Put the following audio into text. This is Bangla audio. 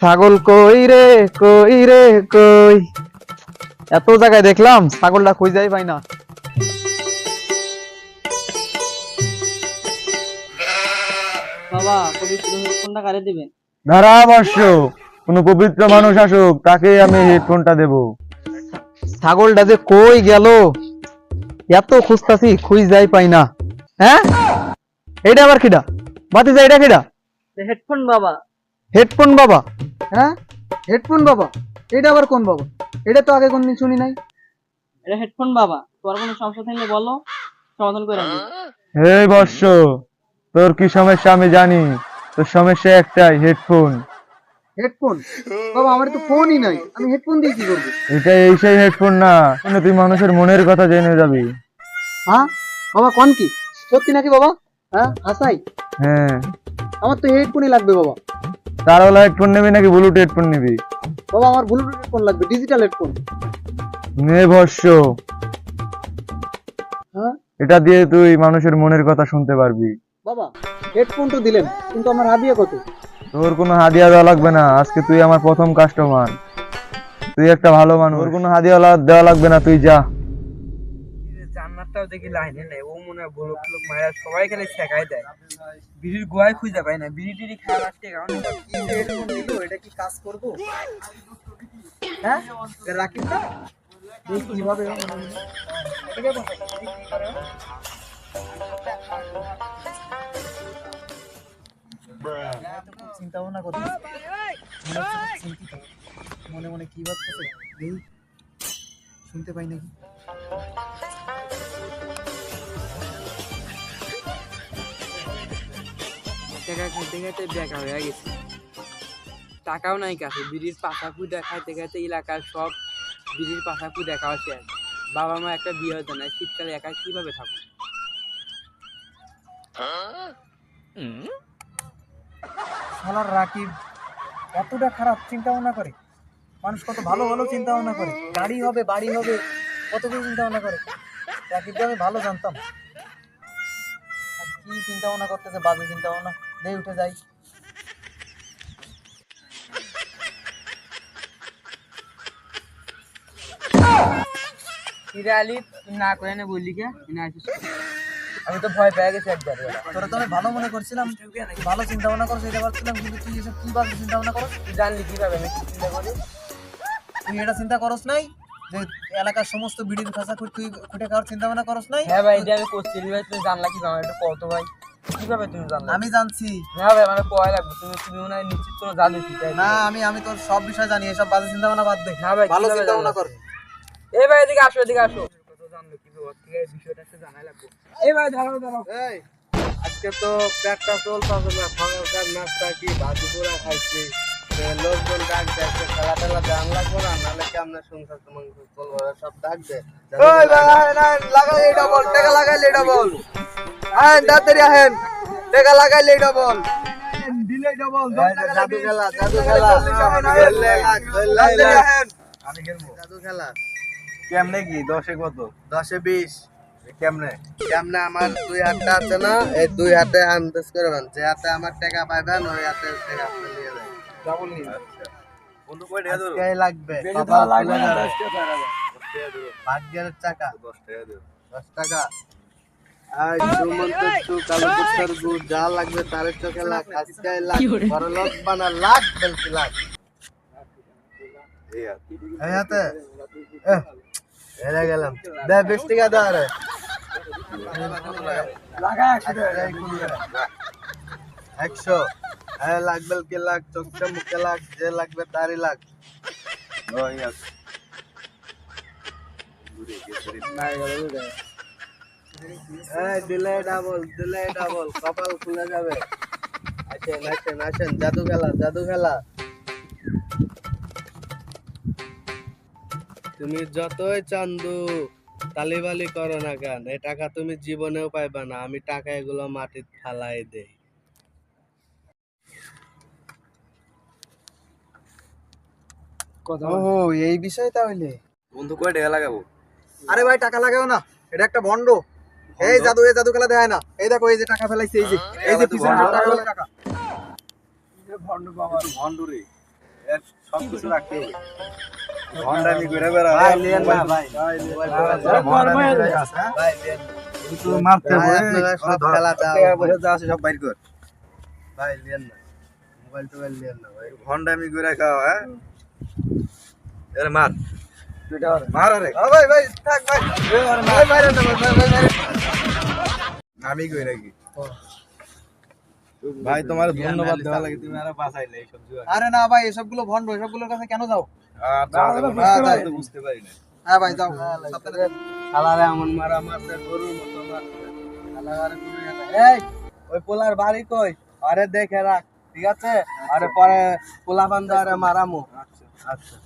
ছাগল কই রে কই রে কই? এত জায়গায় দেখলাম ছাগলটা কই যাই পাই না। বাবা পবিত্র হেডফোনটা কারে দিবেন? ধারাবর্ষ কোন পবিত্র মানুষ আসুক তাকে আমি হেডফোনটা দেব। ছাগলটা যে কই গেল এত খুঁজতাছি খুঁজ যাই পাই না। হ্যাঁ? এটা আবার কিডা? বাতি যা এটা কিডা? হেডফোন বাবা। হেডফোন বাবা। হ্যাঁ? হেডফোন বাবা। এটা আবার কোন বাবা? এটা তো আগে কোনদিন শুনি নাই। এটা হেডফোন বাবা। তোর কোনো সমস্যা থাকলে বলো সমাধান করে আমি হে বর্ষ তোর কি সমস্যা আমি জানি। তোর সমস্যা একটাই হেডফোন হেডফোন বাবা আমার তো ফোনই নাই। আমি হেডফোন দিয়ে কি করব? এটা এই সেই হেডফোন না শুনে তুই মানুষের মনের কথা জেনে যাবি? হ্যাঁ? বাবা কোন কি? সত্যি নাকি বাবা? হ্যাঁ হাসাই হ্যাঁ। আমার তো হেডফোনই লাগবে বাবা। তারওয়ালা হেডফোন নিবি নাকি ব্লুটুথ হেডফোন নিবি? বাবা আমার ব্লুটুথ হেডফোন লাগবে ডিজিটাল হেডফোন নে বর্ষ হ্যাঁ? এটা দিয়ে তুই মানুষের মনের কথা শুনতে পারবি। বাবা হেডফোন তো দিলেন কিন্তু আমার হাবিয়া কত? তোর কোনো হাদিয়া দেওয়া লাগবে না আজকে তুই আমার প্রথম কাস্টমার তুই একটা ভালো মানুষ। তোর কোনো হাদিয়া দেওয়া লাগবে না তুই যা। জান্নাতটাও দেখি লাইনে নেই, ও মনে হয় বড় লোক মায়েরা সবাই খালি শেখাই দেয়। বিড়ির গোয়ায় খুঁজে পাই না, বিড়ি টিড়ি খাওয়া লাস্টে কারণ এটা কি কাজ করব? হ্যাঁ? রাখিস না কীভাবে। চিন্তা ভাবনা করতে মনে মনে শুনতে পাই নাকি? টাকা খাইতে খাইতে বেকা হয়ে গেছে। টাকাও নাই কাছে, বিড়ির পাশা পুজা খাইতে খাইতে এলাকার সব বিড়ির পাশা পুজা খাওয়া শেষ। বাবা মা একটা বিয়ে হতো না শীতকালে একা কীভাবে থাকো শালার রাকিব, এতটা খারাপ চিন্তা ভাবনা করে। মানুষ কত ভালো ভালো চিন্তা ভাবনা করে। গাড়ি হবে, বাড়ি হবে, কত কিছু চিন্তা ভাবনা করে। রাকিবকে আমি ভালো জানতাম। আর কি চিন্তা ভাবনা করতেছে, বাজে চিন্তা ভাবনা দেই উঠে যাই। কিরে আলি না করে না বললি কে? না আমি তো ভয় পেয়ে গেছি একবার। তোরা তো আমি ভালো মনে করছিলাম ভালো চিন্তা ভাবনা করছিস এটা ভাবছিলাম কিন্তু তুই এসব কি ভাবে চিন্তা ভাবনা করছ তুই জানলি কীভাবে আমি কি চিন্তা করি? তুই এটা চিন্তা করস নাই? যে এলাকার সমস্ত বিড়ির খাসা তুই খুঁটে খাওয়ার চিন্তা ভাবনা করস নাই? হ্যাঁ ভাই এটা আমি করছি ভাই তুমি জানলা কি কীভাবে একটু কত ভাই। কীভাবে তুমি জানলে? আমি জানছি। হ্যাঁ ভাই মানে কয় লাগবে? তুমি তুমি মনে হয় নিশ্চিত কোনো জানো কি না আমি আমি তোর সব বিষয় জানি এসব বাজে চিন্তা ভাবনা বাদ দে। হ্যাঁ ভাই ভালো চিন্তা ভাবনা কর। এই ভাই এদিকে আসো এদিকে আসো। কত জানলো কীভাবে ঠিক আছে বিষয়টা একটু জানাই লাগবে এই ভাই দাঁড়াও দাঁড়াও। এই আজকে তো প্যাকটা চলতেছে না সকালকার নাস্তা কি ভাজি পোড়া খাইছি। লোকজন ডাক দেখছে খেলা টেলা জান লাগবো না নাহলে কেমনে সংসার তোমার চলবো না, সব ডাক দে ওই ভাই লাগাই এটা বল টাকা লাগাইলে এটা বল আহেন তাড়াতাড়ি আহেন টাকা লাগাইলে এটা বল ডবল জাদু খেলা জাদু খেলা। আমি খেলব। জাদু খেলা। কেমনে কি? দশে কত? দশে বিশ। কেমনে? কেমনে? আমার দুই হাতটা আছে না এই দুই হাতে আন্দাজ করবেন যে হাতে আমার টাকা পাইবেন ওই হাতে টাকা ডাবল নি বন্ধু কই টাকা দেবো কে লাগবে। ভাগ্যের টাকা দশ টাকা দেবো দশ টাকা। আর সুমন্ত টু কালো কুত্তার গু যা লাগবে তার চোখে লাখ আজকে লাখ বড় লোক বানা লাখ বেলকি লাখ এই হাতে। হেরে গেলাম। দে বিশ টাকা দে আরে। একশো। হ্যাঁ লাগবে কি লাখ, চোখে মুখে লাখ, যে লাগবে তারই এই দিলে ডাবল দিলে ডাবল কপাল খুলে যাবে। আসেন আসেন আসেন, জাদু খেলা জাদু খেলা। তুমি যতই চান্দু তালিবালি করো না কেন? এই টাকা তুমি জীবনেও পাইবা না। আমি টাকা এগুলো মাটির ফালাই দেই। ও এই বিষয় তাহলে বন্ধু কই টাকা লাগাবো আরে ভাই টাকা লাগাও না এটা একটা ভন্ড এই জাদু এই জাদু খেলা দেয় না এই দেখো এই যে টাকা ফেলাইছে এই যে এই যে পিছনে টাকা টাকা ভন্ড বাবা ভন্ড রে সব কিছু রাখতে হবে ভন্ডামি করে বেড়া ভাই না ভাই সব খেলা যা আছে সব বাইর কর ভাই লিয়েন না মোবাইল টোবাইল লিয়েন না ভাই ভন্ডামি করে খাও হ্যাঁ এরে মার। মার। আরে। ভাই ভাই থাক ভাই। ভাই ভাই ভাই ভাই ভাই আমি কই নাকি? ভাই তোমার ধন্যবাদ দেওয়া লাগে। তুমি আরও বাঁচাইলে এই সব জুয়া। আরে না ভাই এসবগুলো ভন্ড এসবগুলোর কাছে কেন যাও? পারি তো বুঝতে পারি না হ্যাঁ ভাই যাও। শালারে এমন মারা মারতে গরুর মতো মারতে শালারে কোনো নাই। এই ওই পোলার বাড়ি কই? আরে দেখে রাখ ঠিক আছে? আরে পরে পোলা বান্ধা আরে মারামু। আচ্ছা